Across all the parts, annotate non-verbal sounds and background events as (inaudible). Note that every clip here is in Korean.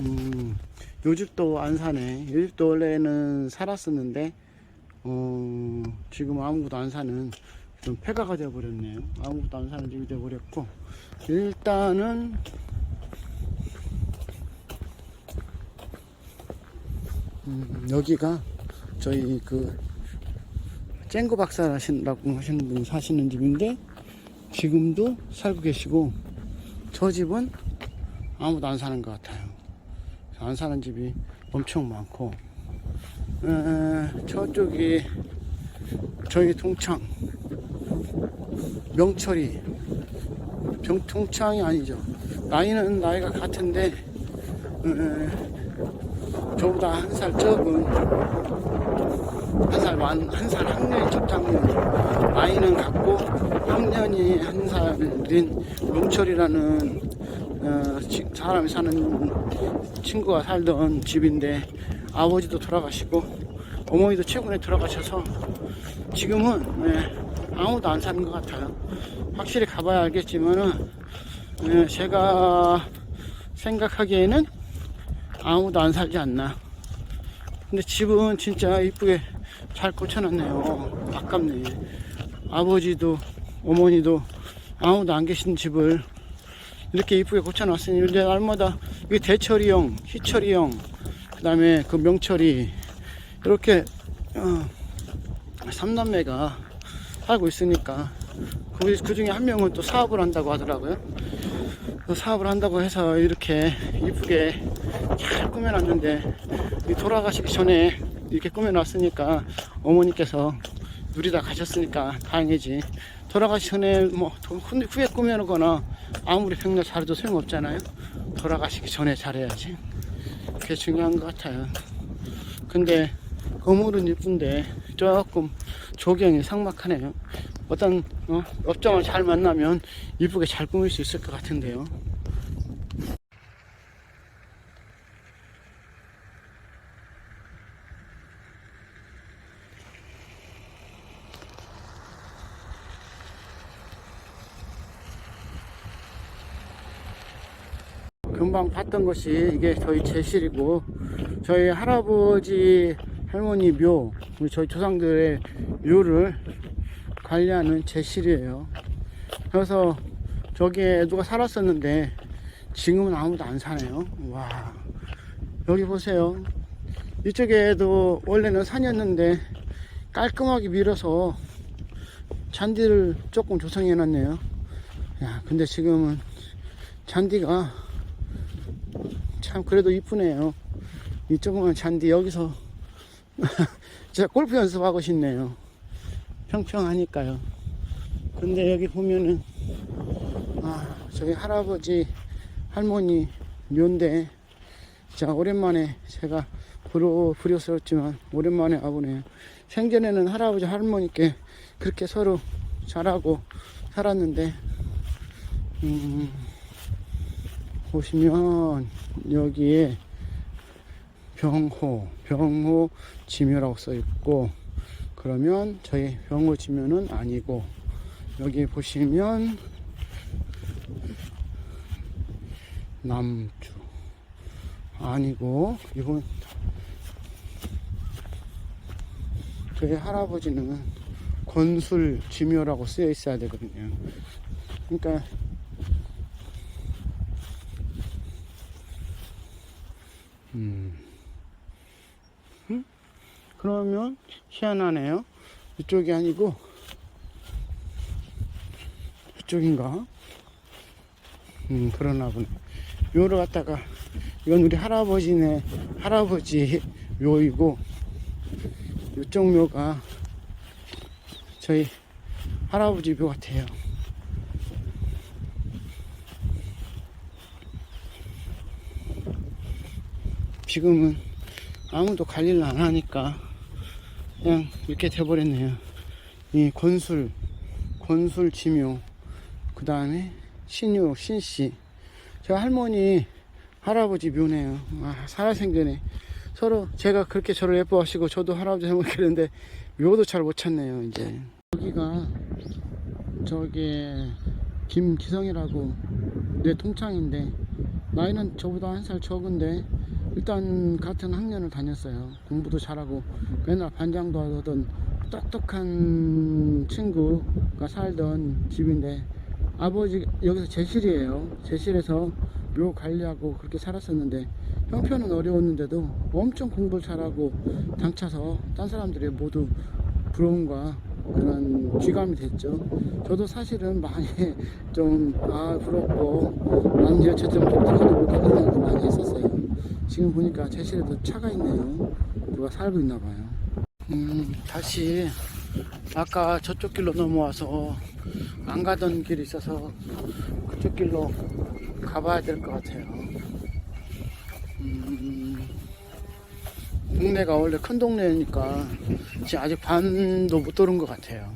음, 요 집도 안 사네. 요 집도 원래는 살았었는데, 어, 지금 아무것도 안 사는 좀 폐가가 되어버렸네요. 아무것도 안 사는 집이 되어버렸고, 일단은, 음, 여기가 저희 그, 쨍구 박사 하신다고 하시는 분이 사시는 집인데, 지금도 살고 계시고, 저 집은 아무도 안 사는 것 같아요. 안 사는 집이 엄청 많고 에, 저쪽이 저희 통창 명철이 병, 통창이 아니죠. 나이는 나이가 같은데 에, 저보다 한 살 적은 한살 많, 한살 학년이 적장년 나이는 같고 학년이 한 살인 명철이라는 어, 지- 사람이 사는 친구가 살던 집인데 아버지도 돌아가시고 어머니도 최근에 돌아가셔서 지금은 예, 아무도 안 사는 것 같아요. 확실히 가봐야 알겠지만은 예, 제가 생각하기에는 아무도 안 살지 않나. 근데 집은 진짜 이쁘게 잘 고쳐놨네요. 아깝네. 아버지도 어머니도 아무도 안 계신 집을 이렇게 이쁘게 고쳐놨으니 이제 날마다 이게 대철이형, 희철이형, 그 다음에 그 명철이 이렇게 어, 삼남매가 살고 있으니까 그, 그 중에 한 명은 또 사업을 한다고 하더라고요. 그 사업을 한다고 해서 이렇게 이쁘게 잘 꾸며놨는데 이 돌아가시기 전에 이렇게 꾸며놨으니까 어머니께서 누리다 가셨으니까 다행이지. 돌아가시 전에 뭐 후에 꾸며놓거나 아무리 평균 잘해도 소용없잖아요. 돌아가시기 전에 잘해야지. 그게 중요한 것 같아요. 근데 건물은 이쁜데 조금 조경이 삭막하네요. 어떤 어, 업종을 잘 만나면 이쁘게 잘 꾸밀 수 있을 것 같은데요. 금방 봤던 것이 이게 저희 제실이고 저희 할아버지 할머니 묘 우리 저희 조상들의 묘를 관리하는 제실이에요. 그래서 저기에 누가 살았었는데 지금은 아무도 안 사네요. 와 여기 보세요. 이쪽에도 원래는 산이었는데 깔끔하게 밀어서 잔디를 조금 조성해 놨네요. 야 근데 지금은 잔디가 참 그래도 이쁘네요. 이 조그만 잔디 여기서 (laughs) 진짜 골프 연습하고 싶네요. 평평하니까요. 근데 여기 보면은 아 저희 할아버지 할머니 묘인데 진짜 오랜만에 제가 불효, 불효스럽지만 오랜만에 와보네요. 생전에는 할아버지 할머니께 그렇게 서로 잘하고 살았는데 음, 보시면 여기에 병호, 병호 지묘라고 써 있고 그러면 저희 병호 지묘는 아니고 여기 보시면 남주 아니고 이건 저희 할아버지는 건술 지묘라고 쓰여 있어야 되거든요. 그러니까 음. 음? 그러면 희한하네요. 이쪽이 아니고 이쪽인가? 음, 그러나 보네. 묘를 갖다가 이건 우리 할아버지네 할아버지 묘이고 이쪽 묘가 저희 할아버지 묘 같아요. 지금은 아무도 관리를 안 하니까 그냥 이렇게 돼버렸네요. 이 건술, 건술 지묘, 그 다음에 신유, 신씨. 저 할머니, 할아버지 묘네요. 아, 살아생전에. 서로 제가 그렇게 저를 예뻐하시고 저도 할아버지 할머니 그랬는데 묘도 잘 못 찾네요, 이제. 여기가 저기 김기성이라고 내 통창인데 나이는 저보다 한 살 적은데 일단 같은 학년을 다녔어요. 공부도 잘하고 맨날 반장도 하던 똑똑한 친구가 살던 집인데 아버지 여기서 제실이에요. 제실에서 묘 관리하고 그렇게 살았었는데 형편은 어려웠는데도 엄청 공부를 잘하고 당차서 딴 사람들이 모두 부러움과 그런 귀감이 됐죠. 저도 사실은 많이 (laughs) 좀, 아, 부럽고, 나는 저좀 똑똑하도 못하는 생각도 많이 했었어요. 지금 보니까 제실에도 차가 있네요. 누가 살고 있나 봐요. 음, 다시, 아까 저쪽 길로 넘어와서 안 가던 길이 있어서 그쪽 길로 가봐야 될 것 같아요. 음, 동네가 원래 큰 동네니까 지금 아직 반도 못 도는 것 같아요.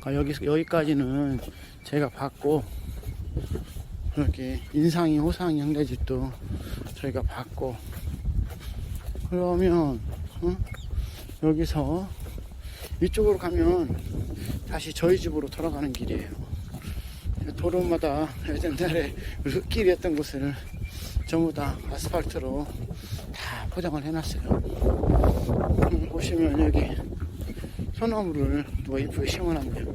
그러니까 여기 여기까지는 제가 봤고 이렇게 인상이 호상이 형네 집도 저희가 봤고 그러면 어? 여기서 이쪽으로 가면 다시 저희 집으로 돌아가는 길이에요. 도로마다 옛날에 흙길이었던 곳을 전부 다 아스팔트로 다 포장을 해놨어요. 음, 보시면 여기 소나무를 누가 이쁘게 심어놨네요.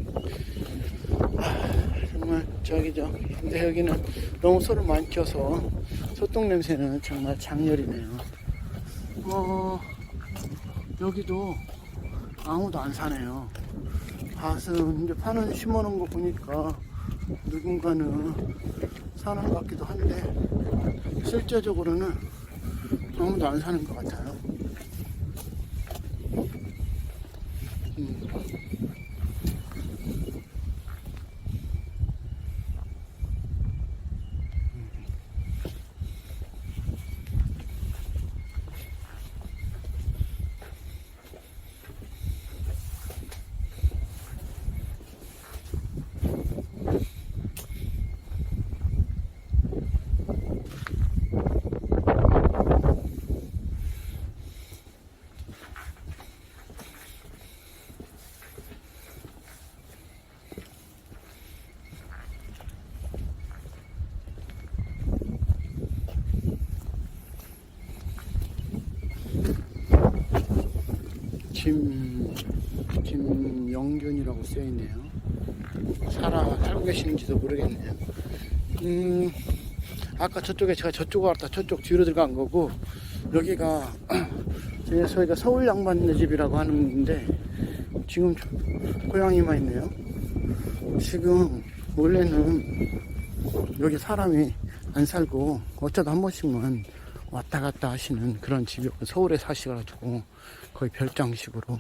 아, 정말 저기 죠. 근데 여기는 너무 소를 많이 키워서 소똥 냄새는 정말 장렬이네요. 어, 여기도 아무도 안 사네요. 밭은 이제 파는 심어놓은 거 보니까 누군가는 사는 것 같기도 한데 실제적으로는 아무도 안 사는 것 같아요. 음. 김, 김영균이라고 쓰여있네요. 살아, 살고 계시는지도 모르겠네요. 음, 아까 저쪽에 제가 저쪽으로 갔다 저쪽 뒤로 들어간 거고, 여기가, (clears throat) 제 저희가 서울 양반네 집이라고 하는데, 지금 저- 고양이만 있네요. 지금, 원래는 여기 사람이 안 살고, 어쩌다 한 번씩만 왔다 갔다 하시는 그런 집이었고, 서울에 사시가지고, 거의 별장식으로.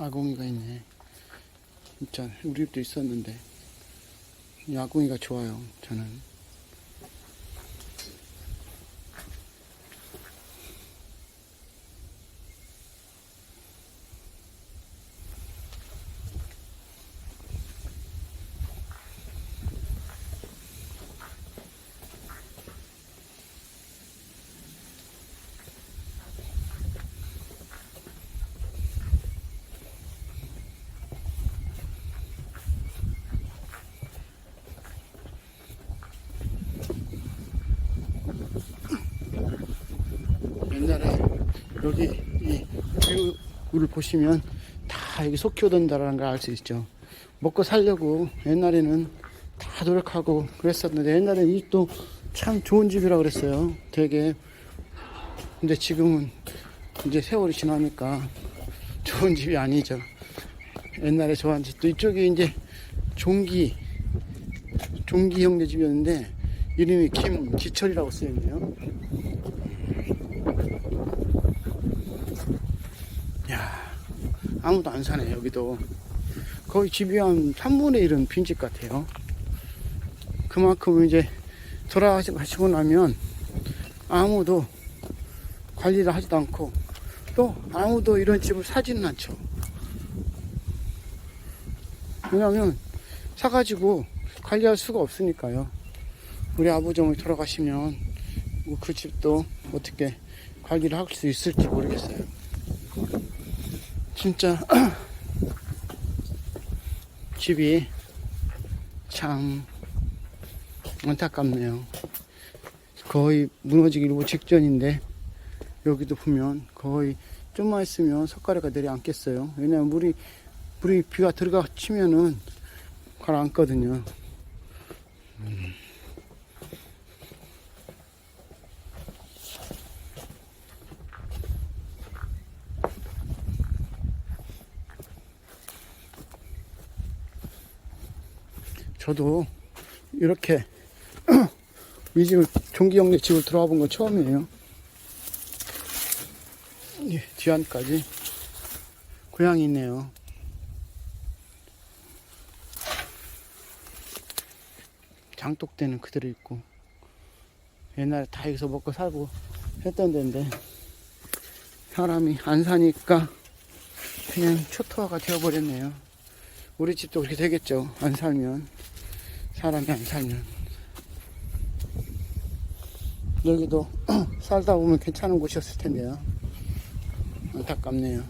아궁이가 있네. 진짜 우리 집도 있었는데 이 아궁이가 좋아요. 저는. 옛날에 여기 이 뷰를 보시면 다 여기 소 키우던다라는 걸 알 수 있죠. 먹고 살려고 옛날에는 다 노력하고 그랬었는데 옛날에 이 집도 참 좋은 집이라 그랬어요. 되게 근데 지금은 이제 세월이 지나니까 좋은 집이 아니죠. 옛날에 좋아한 집도 이쪽이 이제 종기 종기 형네 집이었는데 이름이 김기철이라고 쓰여있네요. 아무도 안 사네, 여기도. 거의 집이 한 3분의 1은 빈집 같아요. 그만큼 이제 돌아가시고 나면 아무도 관리를 하지도 않고 또 아무도 이런 집을 사지는 않죠. 왜냐면 사가지고 관리할 수가 없으니까요. 우리 아버지 어머니 돌아가시면 뭐그 집도 어떻게 관리를 할 수 있을지 모르겠어요. 진짜 (clears throat) 집이 참 안타깝네요. 거의 무너지기 일보 직전인데 여기도 보면 거의 좀만 있으면 석가래가 내려앉겠어요. 왜냐면 물이 물이 비가 들어가 치면은 가라앉거든요. 음. 저도 이렇게 (clears throat) 이 집을 종기 형네 집을 들어와 본 건 처음이에요. 예, 뒤안까지 고양이 있네요. 장독대는 그대로 있고 옛날에 다 여기서 먹고 살고 했던 데인데 사람이 안 사니까 그냥 초토화가 되어버렸네요. 우리 집도 그렇게 되겠죠. 안 살면 사람이 안 살면 여기도 (clears throat) 살다 보면 괜찮은 곳이었을 텐데요. 안타깝네요.